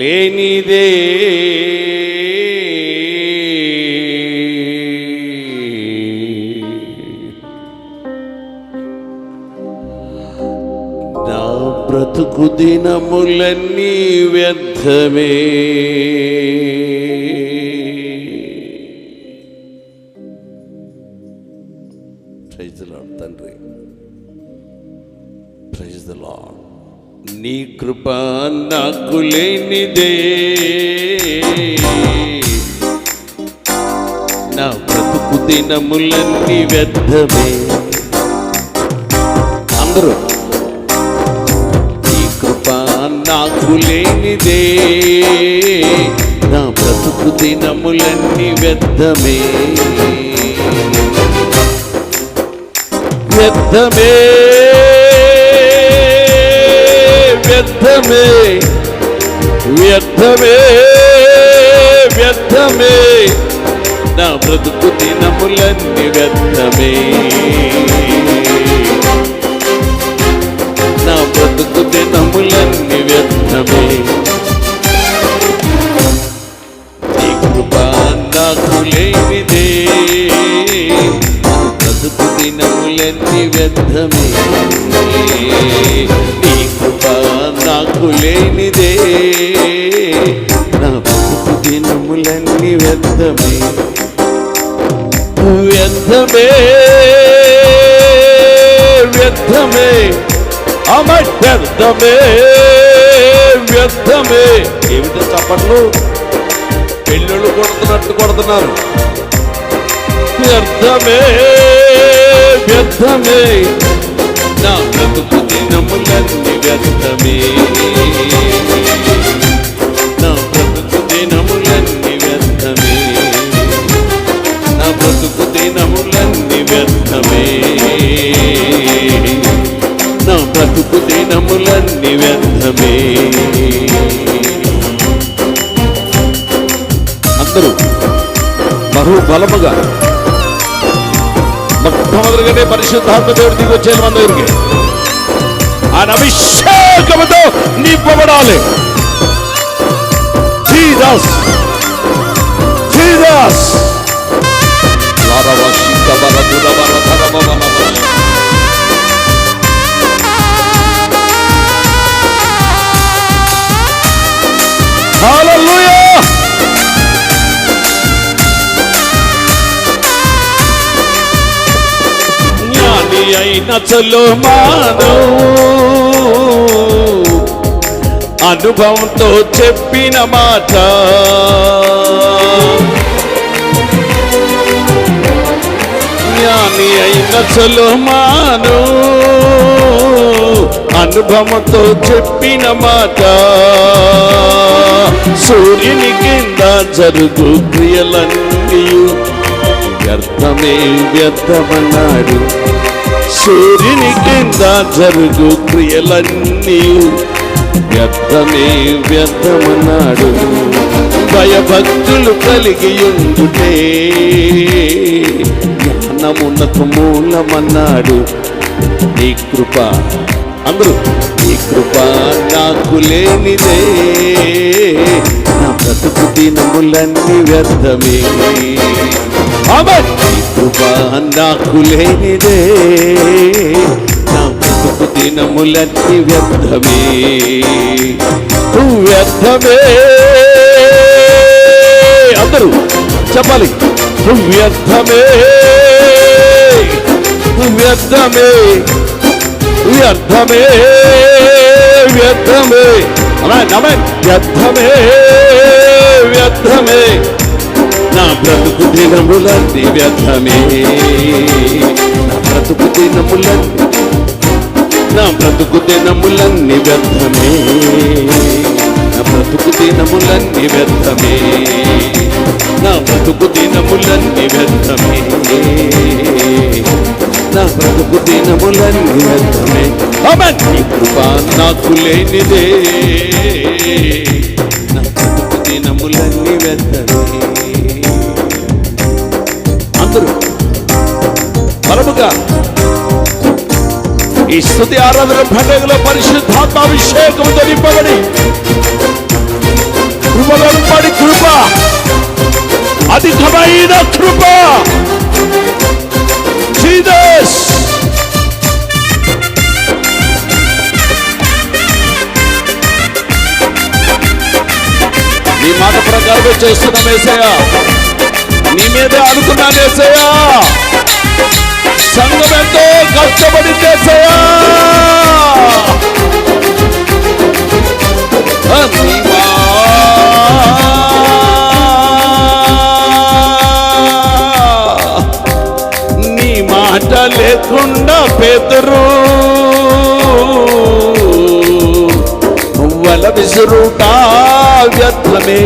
లేనిదే. నా బ్రతుకు దినములన్నీ వ్యర్థమే. ప్రైజ్ ద లార్డ్ తండ్రి. ప్రైజ్ ద లాడ్ నీ కృప నాకు లేనిదే. నా బ్రతుకు దినములన్నీ వ్యర్థమే. అందరూ నీ కృప నాకు లేనిదే. నా బ్రతుకు దినములన్నీ వ్యర్థమే. వ్యర్థమే. వ్యర్థమే వ్యర్థమే వ్యర్థమే. నా బ్రతుకు దినములన్నీ వ్యర్థమే. నా బ్రతుకు దినములన్నీ వ్యర్థమే. నీ కృప నాకు లేనిదే. బ్రతుకు దినములన్నీ వ్యర్థమే. నాకు లేనిదే నా బ్రతుకు దినములన్నీ వ్యర్థమే. వ్యర్థమే. వ్యర్థమే. అమ వ్యర్థమే వ్యర్థమే. ఏమిటో చప్పట్లు? పెళ్ళిళ్ళు కొడుతున్నట్టు కొడుతున్నారు. వ్యర్థమే. వ్యర్థమే. నా బ్రతుకు దినములన్నీ వ్యర్థమే. నా బ్రతుకు దినములన్నీ వ్యర్థమే. నా బ్రతుకు దినములన్నీ వ్యర్థమే. నా బ్రతుకు దినములన్నీ వ్యర్థమే. అందరూ బహు బలముగా మొట్టమొదటిగానే పరిశుద్ధాత్మ దేవుడు దిగి వచ్చేది మన దగ్గరికి. ఆయన అభిషేకముతో నింపబడాలి. జీసస్! జీసస్! లారవశి కబర దురవర ధరవవనవ. అయిన చలోమాను అనుభవంతో చెప్పిన మాట. జ్ఞాని అయిన చలోమాను అనుభవంతో చెప్పిన మాట. సూర్యుని కింద జరుగు క్రియలన్నీ వ్యర్థమే వ్యర్థమన్నాడు సూర్యుని కింద జరుగు క్రియలన్నీ. వ్యర్థమే వ్యర్థమన్నాడు. భయభక్తులు కలిగి ఉండుటే జ్ఞానమునకు మూలమన్నాడు. నీ కృప అందరూ నీ కృప నాకు లేనిదే. బ్రతుకు దినములన్నీ వ్యర్థమే. కృప నాకు లేనిదే. నా బ్రతుకు దినములన్నీ వ్యర్థమే. వ్యర్థమే. అందరూ చెప్పాలి. వ్యర్థమే. వ్యర్థమే. వ్యర్థమే. వ్యర్థమే. అమ్మాయి అమ్మాయి వ్యర్థమే. వ్యర్థమే. నా బ్రతుకు దినములన్నీ వ్యర్థమే నా బ్రతుకు దినములన్నీ నా బ్రతుకు దినములన్నీ వ్యర్థమే నా బ్రతుకు దినములన్నీ వ్యర్థమే నా బ్రతుకు దినములన్నీ వ్యర్థమే నా బ్రతుకు దినములన్నీ వ్యర్థమే. నీ కృప నాకు లేనిదే. స్థుతి ఆరాధన పండుగలో పరిశుద్ధాత్మాభిషేకంతో నింపబడి అధికమైన కృప. జీసస్! నీ మాట ప్రకారమే చేస్తున్నాం ఏసయ్యా. నీ మీదే అనుకున్నాను ఏసయ్యా. సంఘం ఎంతో కష్టపడి చేసయా నీ మాట లేకుండా పేదరు నువ్వల విసురుట వ్యర్థమే.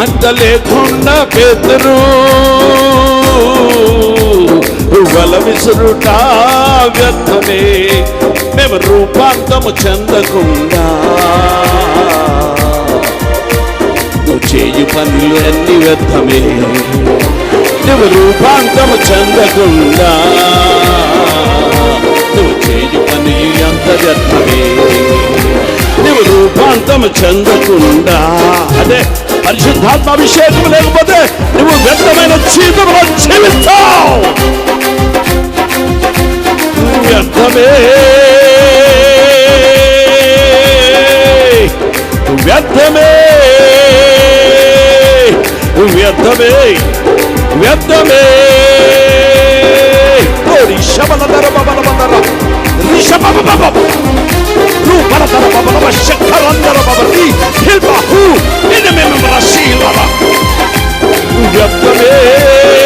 నీ లేకుండా పేదరు వల విసురుట వ్యర్థమే. మేము రూపాంతము చెందకుండా. నువ్వు చేయు పనులు అన్ని వ్యర్థమే. నువ్వు రూపాంతము చెందకుండా. నువ్వు చేయు పని ఎంత వ్యర్థమే. నువ్వు రూపాంతము చెందకుండా. అదే పరిశుద్ధాత్మ అభిషేకం లేకపోతే నువ్వు వ్యర్థమైన జీవితంలో జీవిస్తావు. వ్యర్థమే. వ్యర్థమే. వ్యర్థమే. వ్యర్థమే. Ru para para para para shakaranda para para ri hilba hu in the name of Rashi Lala. Yabbe.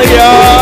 Yeah.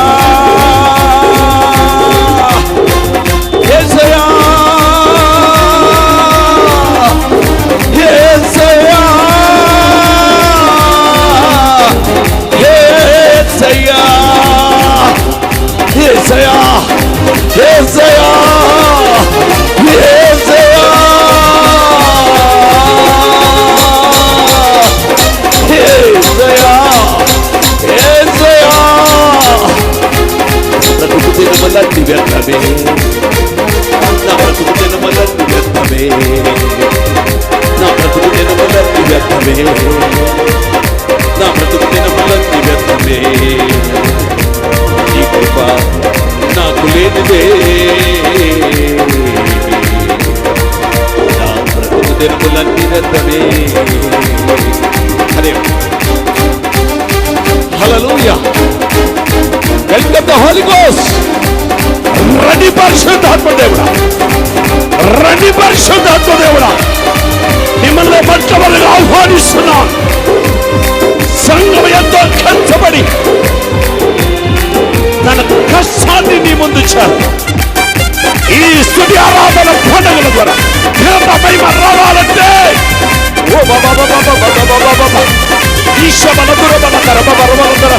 Holy goes రండి పరిశుద్ధాత్మ దేవుడా రండి పరిశుద్ధాత్మ దేవుడా మిమ్మల్ని పట్టమని ఆహ్వానిస్తున్నా. సంఘం ఎంతో కంచబడి తన కష్టాన్ని నీ ముందు చారు. ఈ స్థుతి ఆరాధన పండుగల ద్వారా దేవత మహిమ రావాలంటే. ఓ బాబా బాబా బాబా బాబా బాబా ఈశ్వర బలదుర బలదర బాబా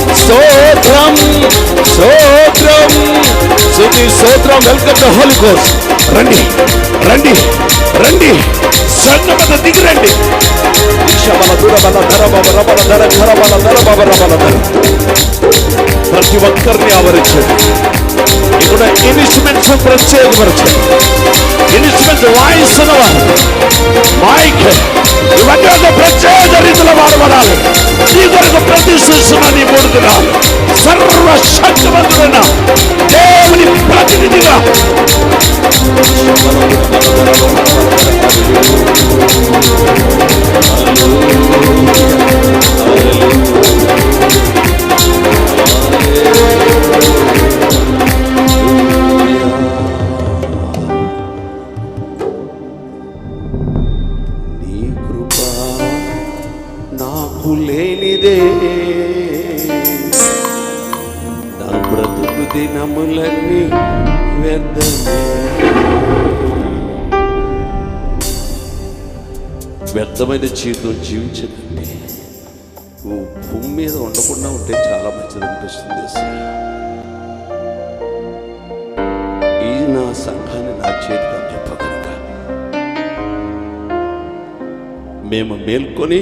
స్తోత్రం స్తోత్రం. స్తుతి స్తోత్రం వెల్కమ్ టు హోలీ కోర్స్. రండి రండి రండి. సన్నబద దిగిరండి రండి. ఈశబల దూర బల బల రబల ధర ధర బల ధర బల రబల ధర ప్రతి ఒక్కరిని ఆవరించండి ఇక్కడ ఇన్స్ట్రుమెంట్స్ ప్రత్యేకపరచండి ఇన్స్ట్రుమెంట్స్ వాయిస్తున్న వారు మైక్ ఇవన్నీ ఒక ప్రత్యేక రీతిలో వాడబడాలి. నీ కొరకు ప్రతిష్ఠిస్తున్న నీ ಬಂದಿರ ಸರ್ವ ಶಕ್ತಿ ಬಂದಿರ వ్యర్థమే వ్యర్థమైన జీవితం జీవించదండి నువ్వు భూమి మీద ఉండకుండా ఉంటే చాలా మంచిది అనిపిస్తుంది ఈ నా సంఘాన్ని నా చేతికి చెప్పగలగా మేము మేల్కొని